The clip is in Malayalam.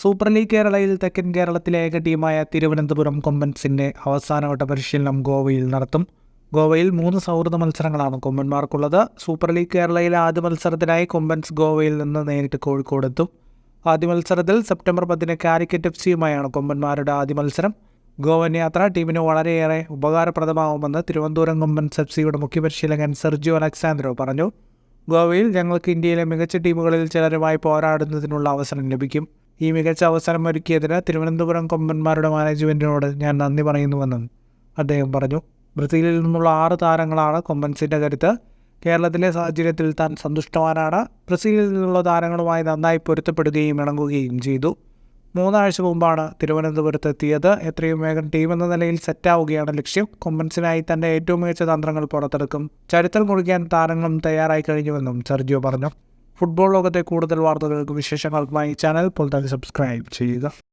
സൂപ്പർ ലീഗ് കേരളയിൽ തെക്കൻ കേരളത്തിലെ ഏക ടീമായ തിരുവനന്തപുരം കൊമ്പൻസിന്റെ അവസാനവട്ട പരിശീലനം ഗോവയിൽ നടത്തും. ഗോവയിൽ മൂന്ന് സൗഹൃദ മത്സരങ്ങളാണ് കൊമ്പന്മാർക്കുള്ളത് സൂപ്പർ ലീഗ് കേരളയിലെ ആദ്യ മത്സരത്തിനായി കൊമ്പൻസ് ഗോവയിൽ നിന്ന് നേരിട്ട് കോഴിക്കോടെത്തും ആദ്യ മത്സരത്തിൽ സെപ്റ്റംബർ പത്തിന് കാലിക്കറ്റ് എഫ് സിയുമായാണ് കൊമ്പന്മാരുടെ ആദ്യ മത്സരം. ഗോവൻ യാത്ര ടീമിന് വളരെയേറെ ഉപകാരപ്രദമാവുമെന്ന് തിരുവനന്തപുരം കൊമ്പൻസ് എഫ് സിയുടെ മുഖ്യപരിശീലകൻ സെർജിയോ അലക്സാന്ദ്രോ പറഞ്ഞു. ഗോവയിൽ ഞങ്ങൾക്ക് ഇന്ത്യയിലെ മികച്ച ടീമുകളിൽ ചിലരുമായി പോരാടുന്നതിനുള്ള അവസരം ലഭിക്കും. ഈ മികച്ച അവസരം ഒരുക്കിയതിന് തിരുവനന്തപുരം കൊമ്പന്മാരുടെ മാനേജ്മെന്റിനോട് ഞാൻ നന്ദി പറയുന്നുവെന്നും അദ്ദേഹം പറഞ്ഞു. ബ്രസീലിൽ നിന്നുള്ള ആറ് താരങ്ങളാണ് കൊമ്പൻസിന്റെ കരുത്ത്. കേരളത്തിലെ സാഹചര്യത്തിൽ താൻ സന്തുഷ്ടവാനാണ്. ബ്രസീലിൽ നിന്നുള്ള താരങ്ങളുമായി നന്നായി പൊരുത്തപ്പെടുകയും ഇണങ്ങുകയും ചെയ്തു. മൂന്നാഴ്ച മുമ്പാണ് തിരുവനന്തപുരത്ത് എത്തിയത് എത്രയും വേഗം ടീം എന്ന നിലയിൽ സെറ്റാവുകയാണ് ലക്ഷ്യം. കൊമ്പൻസിനായി തന്റെ ഏറ്റവും മികച്ച തന്ത്രങ്ങൾ പുറത്തെടുക്കും. ചരിത്രം കുറിക്കാൻ താരങ്ങളും തയ്യാറായി കഴിഞ്ഞുവെന്നും സെർജിയോ പറഞ്ഞു. ഫുട്ബോൾ ലോകത്തെ കൂടുതൽ വാർത്തകൾക്കും വിശേഷങ്ങൾക്കുമായി ചാനൽ. ഇപ്പോൾ തന്നെ സബ്സ്ക്രൈബ് ചെയ്യുക.